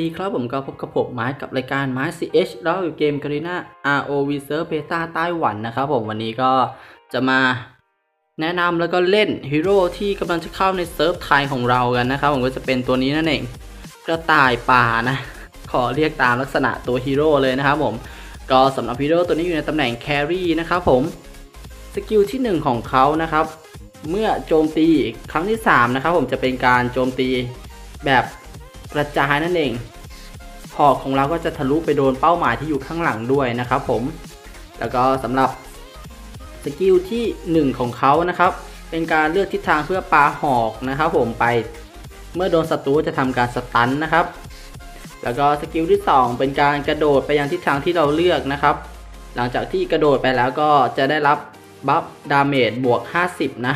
ดีครับผมก็พบกับผมไม้กับรายการไม้ CH แล้วอยู่เกมการีนา ROV Server Beta ไต้หวันนะครับผมวันนี้ก็จะมาแนะนำแล้วก็เล่นฮีโร่ที่กำลังจะเข้าในเซิร์ฟไทยของเรากันนะครับผมก็จะเป็นตัวนี้นั่นเองกระต่ายป่านะ ขอเรียกตามลักษณะตัวฮีโร่เลยนะครับผมก็สำหรับฮีโร่ตัวนี้อยู่ในตำแหน่งแครี่นะครับผมสกิลที่ 1 ของเขานะครับ เมื่อโจมตีครั้งที่3นะครับผมจะเป็นการโจมตีแบบ กระจายนั่นเองหอกของเราก็จะทะลุไปโดนเป้าหมายที่อยู่ข้างหลังด้วยนะครับผมแล้วก็สำหรับสกิลที่ 1 ของเขานะครับ เป็นการเลือกทิศทางเพื่อปาหอกนะครับ ผมไปเมื่อโดนศัตรูจะทำการสตันนะครับ แล้วก็สกิลที่ 2 เป็นการกระโดดไปยังทิศทางที่เราเลือกนะครับ หลังจากที่กระโดดไปแล้วก็จะได้รับบัฟดาเมจบวก 50 นะ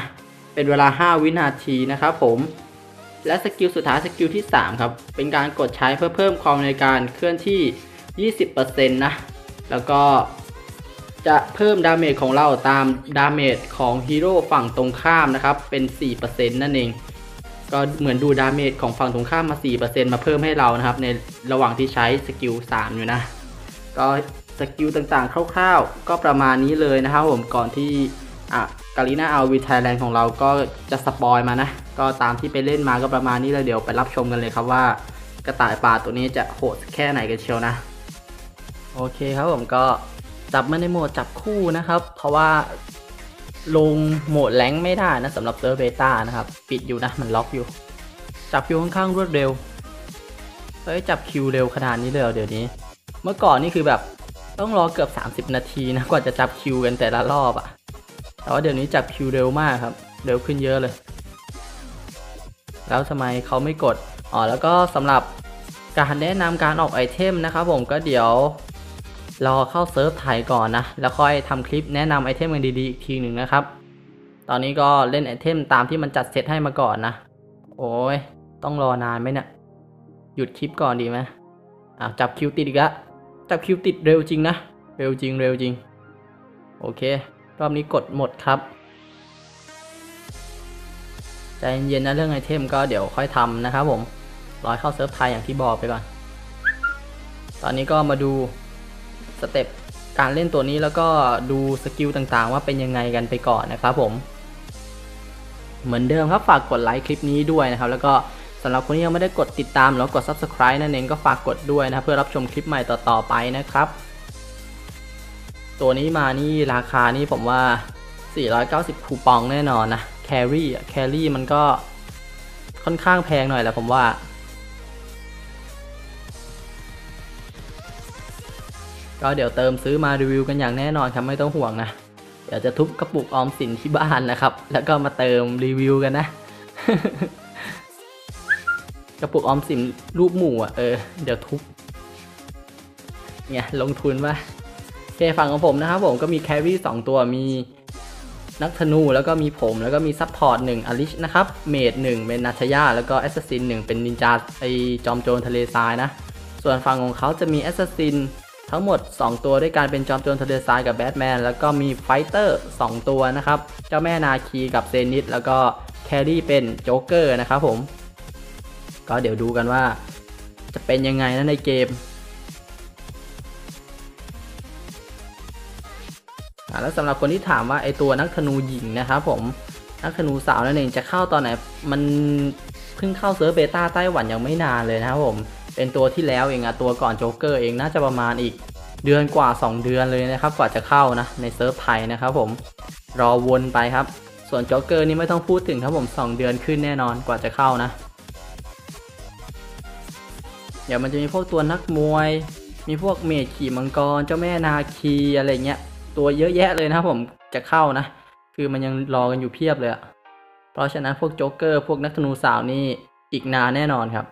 เป็นเวลา 5 วินาทีนะครับผม และสกิลสุดท้ายสกิลที่ 3 ครับ เป็นการกดใช้เพื่อเพิ่มความในการเคลื่อนที่ 20%นะ แล้วก็จะเพิ่มดาเมจของเราตามดาเมจของฮีโร่ฝั่งตรงข้ามนะครับ เป็น 4%นั่นเอง ก็เหมือนดูดาเมจของฝั่งตรงข้ามมา 4%มาเพิ่มให้เรานะครับ ในระหว่างที่ใช้สกิล 3 อยู่นะ ก็สกิลต่างๆ คร่าวๆ ก็ประมาณนี้เลยนะครับผม ก่อนที่อะกาลิน่าเอาวีไทยแลนด์ของเราก็จะสปอยมานะ ก็ตามที่ไปเล่นมาก็ประมาณนี้เลยเดี๋ยวไปรับชมกันเลยครับว่ากระต่ายป่าตัวนี้จะโหดแค่ไหนกันเชียวนะ โอเคครับผมก็จับมาในโหมดจับคู่นะครับ เพราะว่าลงโหมดแรงไม่ได้นะสำหรับเซอร์เบต้านะครับ ปิดอยู่นะมันล็อกอยู่ จับคิวค่อนข้างรวดเร็วเฮ้ยจับคิวเร็วขนาดนี้เลยเดี๋ยวนี้ เมื่อก่อนนี่คือแบบต้องรอเกือบ 30 นาทีนะกว่าจะจับคิวกันแต่ละรอบอะแต่ว่าเดี๋ยวนี้จับคิวเร็วมากครับ เร็วขึ้นเยอะเลย แล้วทำไมเขาไม่กดอ๋อแล้วก็สำหรับการแนะนำการออกไอเทมนะครับผมก็เดี๋ยวรอเข้าเซิร์ฟไทยก่อนนะ แล้วค่อยทำคลิปแนะนำไอเทมกันดีๆ อีกทีหนึ่งนะครับ ตอนนี้ก็เล่นไอเทมตามที่มันจัดเซตให้มาก่อนนะ โอ้ยต้องรอนานไหมเนี่ยหยุดคลิปก่อนดีไหมอะจับคิวติดอีกแล้วจับคิวติดเร็วจริงนะ เร็วจริงเร็วจริง โอเค รอบนี้กดหมดครับ ใจเย็นๆนะเรื่องไอเทมก็เดี๋ยวค่อยทำนะครับผมรอยเข้าเซิร์ฟไทยอย่างที่บอกไปก่อน ตอนนี้ก็มาดูสเต็ปการเล่นตัวนี้แล้วก็ดูสกิลต่างๆ ว่าเป็นยังไงกันไปก่อนนะครับผม เหมือนเดิมครับฝากกดไลค์คลิปนี้ด้วยนะครับ แล้วก็สำหรับคนที่ยังไม่ได้กดติดตามหรือกด subscribe นั่นเองก็ฝากกดด้วยนะเพื่อรับชมคลิปใหม่ต่อๆไปนะครับ ตัวนี้มานี่ราคานี่ผมว่า 490 คูปองแน่นอนนะ แครี่อะแครี่มันก็ค่อนข้างแพงหน่อยแหละผมว่า ก็เดี๋ยวเติมซื้อมารีวิวกันอย่างแน่นอนครับไม่ต้องห่วงนะ เดี๋ยวจะทุบกระปุกออมสินที่บ้านนะครับ แล้วก็มาเติมรีวิวกันนะ กระปุกออมสินรูปหมูอะเออเดี๋ยวทุบเนี่ยลงทุนว่าเคฝั่งของผมนะครับผมก็มีแครี่สองตัวมี นักธนูแล้วก็มีผมแล้วก็มีซัพพอร์ตหนึ่งอลิชนะครับเมดหนึ่งเป็นนาชยาแล้วก็แอสซัสซินหนึ่งเป็นนินจาไอจอมโจรทะเลทรายนะ ส่วนฝั่งของเขาจะมีแอสซัสซินทั้งหมด 2 ตัวด้วยการเป็นจอมโจรทะเลทรายกับแบทแมนแล้วก็มีไฟเตอร์ 2 ตัวนะครับ เจ้าแม่นาคีกับเซนิตแล้วก็แครี่เป็นโจ๊กเกอร์นะครับผม ก็เดี๋ยวดูกันว่าจะเป็นยังไงนะในเกม แล้วสำหรับคนที่ถามว่าไอตัวนักธนูหญิงนะครับผมนักธนูสาวนั่นเองจะเข้าตอนไหนมันเพิ่งเข้าเซิร์ฟเบต้าไต้หวันยังไม่นานเลยนะครับผมเป็นตัวที่แล้วเองอะตัวก่อนโจ๊กเกอร์เองน่าจะประมาณอีกเดือนกว่า 2 เดือนเลยนะครับกว่าจะเข้านะในเซิร์ฟไทยนะครับผมรอวนไปครับ ส่วนโจ๊กเกอร์นี่ไม่ต้องพูดถึงครับผม 2 เดือนขึ้นแน่นอนกว่าจะเข้านะเดี๋ยวมันจะมีพวกตัวนักมวย มีพวกเมจขี่มังกรเจ้าแม่นาคีอะไรเงี้ย ตัวเยอะแยะเลยนะครับผมจะเข้านะ คือมันยังรอกันอยู่เพียบเลยอะเพราะฉะนั้นพวกโจ๊กเกอร์พวกนักธนูสาวนี่อีกนานแน่นอนครับ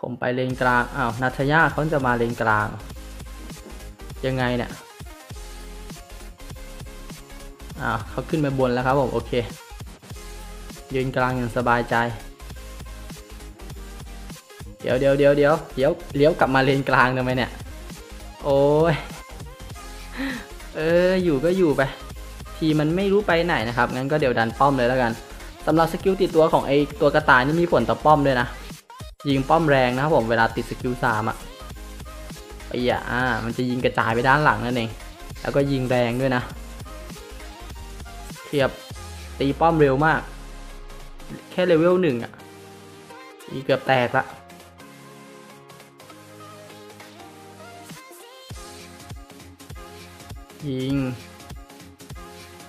ผมไปเลนกลางอ้าวนาทยาเขาจะมาเลนกลาง ยังไงเนี่ยอ้าวเขาขึ้นไปบนแล้วครับผมโอเคยืนกลางอย่างสบายใจ เดี๋ยวเดี๋ยวเดี๋ยวเดี๋ยวเดี๋ยวเลี้ยวกลับมาเลนกลางทำไมเนี่ย โอ้ย เออ อยู่ก็อยู่ไป ทีมันไม่รู้ไปไหนนะครับ งั้นก็เดี๋ยวดันป้อมเลยแล้วกันสำหรับสกิลติดตัวของไอตัวกระต่ายนี่มีผลต่อป้อมด้วยนะ ยิงป้อมแรงนะครับผม เวลาติดสกิลสามอะไอ้ยะอ่ามันจะยิงกระจายไปด้านหลังนั่นเอง แล้วก็ยิงแรงด้วยนะ เทียบตีป้อมเร็วมาก แค่เลเวลหนึ่งอะอีเกือบแตกละ ยิง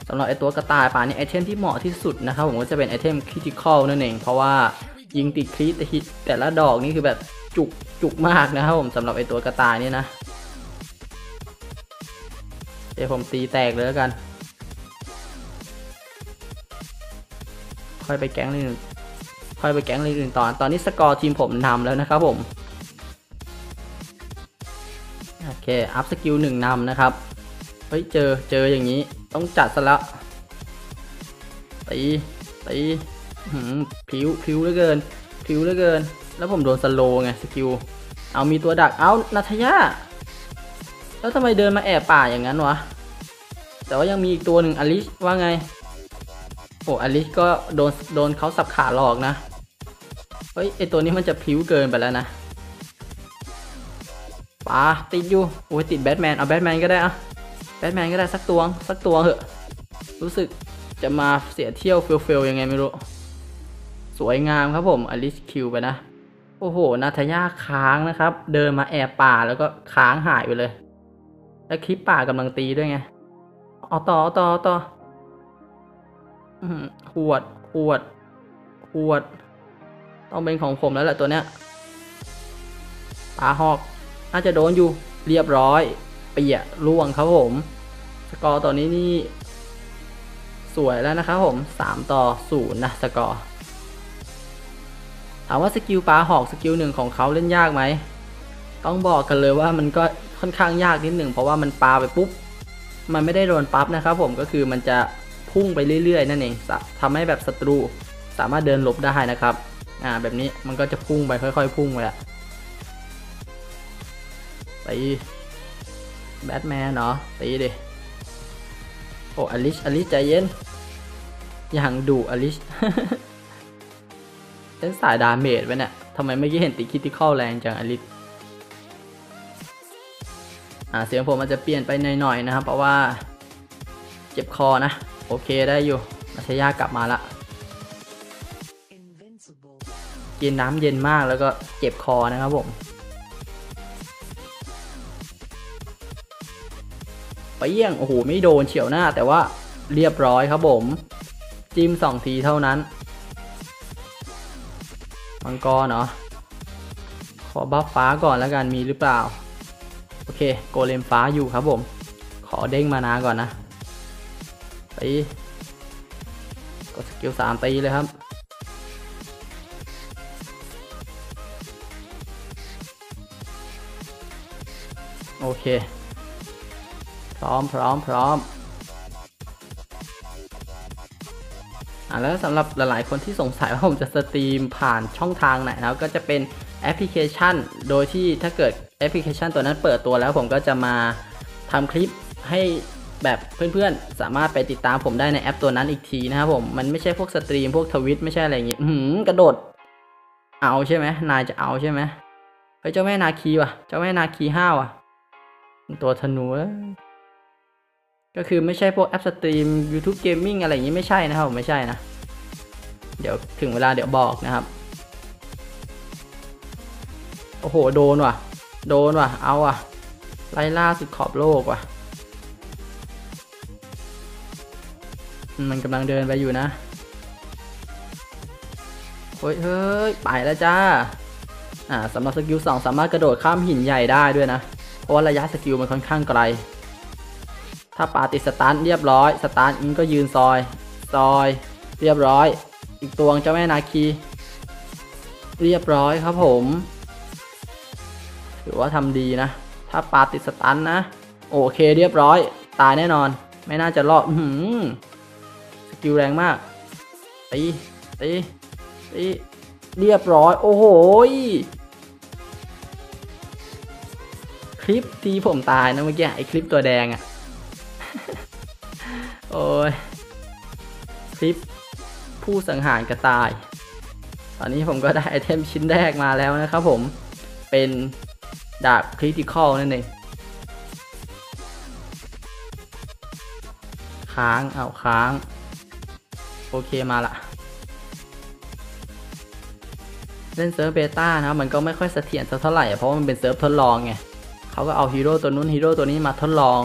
สำหรับไอตัวกระต่ายป่านี่ไอเทมที่เหมาะที่สุดนะครับผมก็จะเป็นไอเทมคริติคอลนั่นเอง เพราะว่ายิงติดคริตแต่ฮิตแต่ละดอกนี่คือแบบจุกจุกมากนะครับผมสำหรับไอตัวกระต่ายนี่นะเดี๋ยวผมตีแตกเลยแล้วกัน ค่อยไปแก๊งอื่นค่อยไปแก๊งอื่นตอนตอนนี้สกอร์ทีมผมนำแล้วนะครับผม โอเค อัพสกิลหนึ่งนำนะครับ เฮ้ยเจอเจออย่างนี้ ต้องจัดซะล้วตีตีหืมผิวผิวเหลือเกินผิวเหลือเกิน แล้วผมโดนสโลไงสกิลเอามีตัวดักเอานาทยาแล้วทำไมเดินมาแอบป่าอย่างนั้นวะแต่ว่ายังมีอีกตัวหนึ่งอลิชว่าไงโอ้อลิชก็โดนโดนเขาสับขาหลอกนะเฮ้ยไอตัวนี้มันจะพิ้วเกินไปแล้วนะป่าติดอยู่โอ้ยติดแบทแมนเอาแบทแมนก็ได้อะ แบทแมนก็ได้สักตัวสักตัวเหอะ รู้สึกจะมาเสียเที่ยวเฟลเฟลยังไงไม่รู้ สวยงามครับผมอลิชคิวไปนะ โอ้โห นาทายาค้างนะครับ เดินมาแอบป่าแล้วก็ค้างหายไปเลย แล้วคลิปป่ากำลังตีด้วยไงเอาต่อเอาต่อเอาต่ออื้อหือขวดขวดขวด ต้องเป็นของผมแล้วแหละตัวเนี้ยปลาหอก น่าจะโดนอยู่เรียบร้อย ปียล่วงครับผม สกอร์ตอนนี้นี่ สวยแล้วนะครับผม 3 ต่อ 0 นะสกอร์ ถามว่าสกิลปลาหอกสกิลหนึ่งของเขาเล่นยากไหม ต้องบอกกันเลยว่ามันก็ค่อนข้างยากนิดหนึ่งเพราะว่ามันปาไปปุ๊บ มันไม่ได้โดนปั๊บนะครับผมก็คือมันจะพุ่งไปเรื่อยๆ นั่นเองทำให้แบบศัตรูสามารถเดินหลบได้นะครับ อ่าแบบนี้มันก็จะพุ่งไปค่อย ๆ พุ่งไปแหละตี แบทแมนเนาะตีดิ โอ้อลิชอลิชใจเย็น อย่างดุอลิชเล่นสายดาเมจไว้เนี่ยทำไมเมื่อกี้เห็นติคิติคอลแรงจังอลิชอ่าเสียงผมอาจจะเปลี่ยนไปหน่อยๆนะครับ เพราะว่า เจ็บคอนะ โอเคได้อยู่มัชยากลับมาละกินน้ำเย็นมากแล้วก็เจ็บคอนะครับผม ไปเยี่ยง โอ้โห ไม่โดนเฉียวหน้า แต่ว่าเรียบร้อยครับผม จิ้มสองทีเท่านั้นมังกรเนาะขอบัฟฟ้าก่อนแล้วกันมีหรือเปล่า โอเค โกเลมฟ้าอยู่ครับผม ขอเด้งมานาก่อนนะตีกดสกิลสามตีเลยครับโอเค พร้อมพร้อมพร้อมอ่าแล้วสำหรับหลายๆคนที่สงสัยว่าผมจะสตรีมผ่านช่องทางไหนนะครับก็จะเป็นแอปพลิเคชัน โดยที่ถ้าเกิดแอปพลิเคชันตัวนั้นเปิดตัวแล้วผมก็จะมาทำคลิปให้แบบเพื่อนๆ สามารถไปติดตามผมได้ในแอปตัวนั้นอีกทีนะครับผม มันไม่ใช่พวกสตรีมพวกทวิตไม่ใช่อะไรอย่างงี้หืมกระโดด เอาใช่ไหมนายจะเอาใช่ไหมเฮ้ยเจ้าแม่นาคีว่ะ เจ้าแม่นาคีห้าวอะ ตัวธนู ก็คือไม่ใช่พวกแอปสตรีม YouTube Gaming อะไรอย่างนี้ไม่ใช่นะครับผมไม่ใช่นะ เดี๋ยวถึงเวลาเดี๋ยวบอกนะครับ โอ้โห โดนว่ะ โดนว่ะ เอาว่ะ ไล่ล่าสุดขอบโลกว่ะ มันกำลังเดินไปอยู่นะเฮ้ยเฮ้ย ไปแล้วจ้า อ่าสำหรับสกิล2สามารถกระโดดข้ามหินใหญ่ได้ด้วยนะ เพราะว่าระยะสกิลมันค่อนข้างไกล ถ้าปาติดสตาร์ทเรียบร้อยสตาร์ทมันก็ยืนซอย ซอย เรียบร้อย อีกตัวเจ้าแม่นาคี เรียบร้อยครับผมถือว่าทำดีนะ ถ้าปาติดสตันนะ โอเคเรียบร้อย ตายแน่นอน ไม่น่าจะรอดสกิลแรงมาก ตีตีตีเรียบร้อย โอ้โหคลิปที่ผมตายนะเมื่อกี้ไอคลิปตัวแดงอะ โอ้ยคลิปผู้สังหารกระต่าย ตอนนี้ผมก็ได้ไอเทมชิ้นแรกมาแล้วนะครับผม เป็นดาบคริติคอลนั่นเอง ค้าง เอาค้าง โอเคมาละเล่นเซิร์ฟเบต้านะมันก็ไม่ค่อยเสถียรสักเท่าไหร่ เพราะว่ามันเป็นเซิร์ฟทดลองไงเขาก็เอาฮีโร่ตัวนู้นฮีโร่ตัวนี้มาทดลอง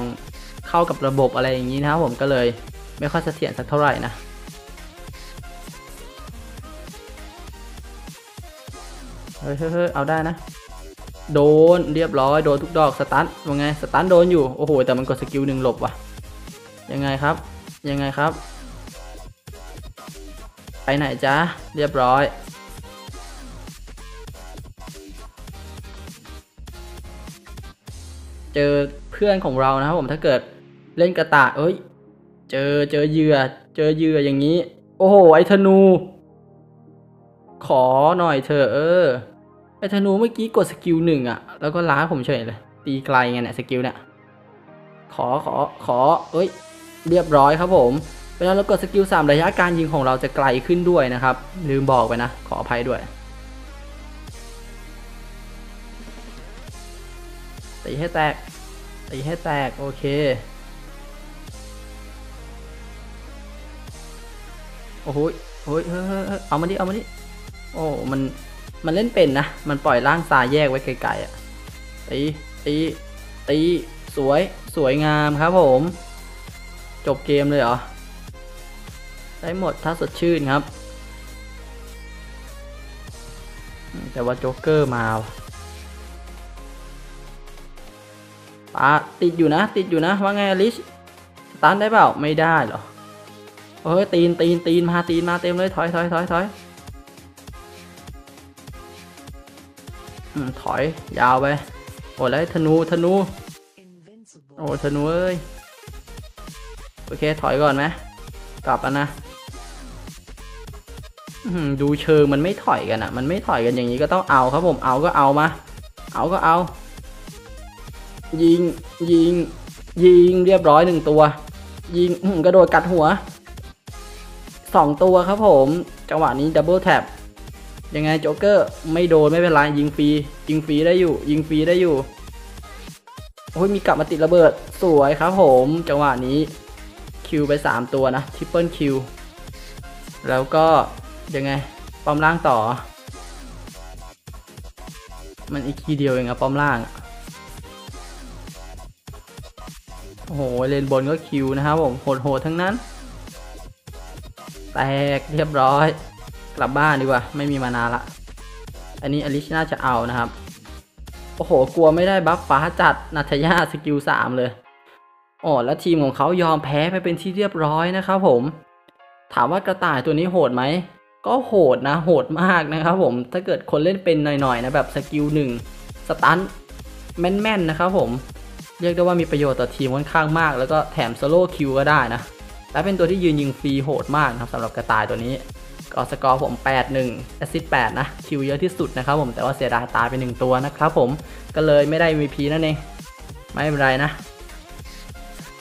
เข้ากับระบบอะไรอย่างนี้นะครับผมก็เลยไม่ค่อยเสถียรสักเท่าไหร่นะเฮ้ยเฮ้ยเอาได้นะ โดนเรียบร้อยโดนทุกดอกสตันว่าไงสตันโดนอยู่โอ้โหแต่มันกดสกิลหนึ่งหลบว่ะยังไงครับ ยังไงครับ ไปไหนจ๊ะเรียบร้อยเจอเพื่อนของเรานะครับผมถ้าเกิด เล่นกระต่ายเอ้ย เจอเจอเหยื่อ เจอเหยื่ออย่างนี้ โอ้โห ไอธนู ขอหน่อยเถอเออ ไอธนูเมื่อกี้กดสกิลหนึ่งอะแล้วก็ล้าผมเฉยเลย ตีไกลไงเนี่ยสกิลเนี่ย ขอขอขอ เอ้ย เรียบร้อยครับผมเวลาเรากดสกิลสามระยะการยิงของเราจะไกลขึ้นด้วยนะครับ ลืมบอกไปนะ ขออภัยด้วยตีให้แตกตีให้แตก โอเค โอ้โหโอ้ยเฮ้ยเฮ้ยเฮ้เอามาดิเอามาดิโอ้มันมันเล่นเป็นนะ มันปล่อยร่างทรายแยกไว้ไกลๆอะตีตีตีสวยสวยงามครับผม จบเกมเลยเหรอ ได้หมดถ้าสดชื่นครับ แต่ว่าโจ๊กเกอร์มาปาติดอยู่นะ ติดอยู่นะ ว่าไงอลิชตันได้เปล่า ไม่ได้เหรอ เฮ้ยตีนตีนตีนมาตีนมาเต็มเลยถอยถอยถอยถอยอืมถอยยาวไปโอ้แล้วธนูธนูโอ้ธนูเอ้ยโอเคถอยก่อนไหมกลับนะดูเชิงมันไม่ถอยกันอะมันไม่ถอยกันอย่างนี้ก็ต้องเอาครับผมเอาก็เอามา เอาก็เอา ยิงยิงยิงเรียบร้อยหนึ่งตัว ยิงกระโดดกัดหัว สองตัวครับผม จังหวะนี้ดับเบิลแท็บยังไงโจ๊กเกอร์ไม่โดนไม่เป็นไรยิงฟรียิงฟรีได้อยู่ ยิงฟรีได้อยู่โอ้ยมีกลับมาติดระเบิดสวยครับผม จังหวะนี้คิวไป 3 ตัวนะทริปเปิลคิวแล้วก็ยังไงป้อมล่างต่อ มันอีกทีเดียวเองอะป้อมล่างโอ้โหเลนบนก็คิวนะครับผมโหดๆทั้งนั้น แตกเรียบร้อย กลับบ้านดีกว่า ไม่มีมานาละ อันนี้อลิชน่าจะเอานะครับ โอ้โห กลัวไม่ได้บัฟฟ้าจัดนัทยาสกิลสามเลยอ๋อแล้วทีมของเขายอมแพ้ไปเป็นที่เรียบร้อยนะครับผม ถามว่ากระต่ายตัวนี้โหดไหม ก็โหดนะ โหดมากนะครับผม ถ้าเกิดคนเล่นเป็นหน่อยๆนะแบบสกิลหนึ่งสตันแม่นๆนะครับผม เรียกได้ว่ามีประโยชน์ต่อทีมค่อนข้างมาก แล้วก็แถมโซโล่คิวก็ได้นะ และเป็นตัวที่ยืนยิงฟรีโหดมากนะครับสำหรับกระต่ายตัวนี้ก็สกอร์ผม 8-1แอสซิสต์8นะ คิวเยอะที่สุดนะครับผม แต่ว่าเสียดายตายไปหนึ่งตัวนะครับผม ก็เลยไม่ได้ MVP นั่นเอง ไม่เป็นไรนะ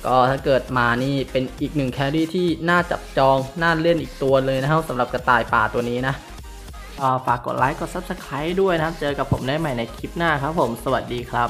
ก็ถ้าเกิดมานี่เป็นอีกหนึ่งแครี่ที่น่าจับจอง น่าเล่นอีกตัวเลยนะครับสำหรับกระต่ายป่าตัวนี้นะฝากกดไลค์ กด Subscribe ด้วยนะครับ เจอกับผมได้ใหม่ในคลิปหน้าครับผม สวัสดีครับ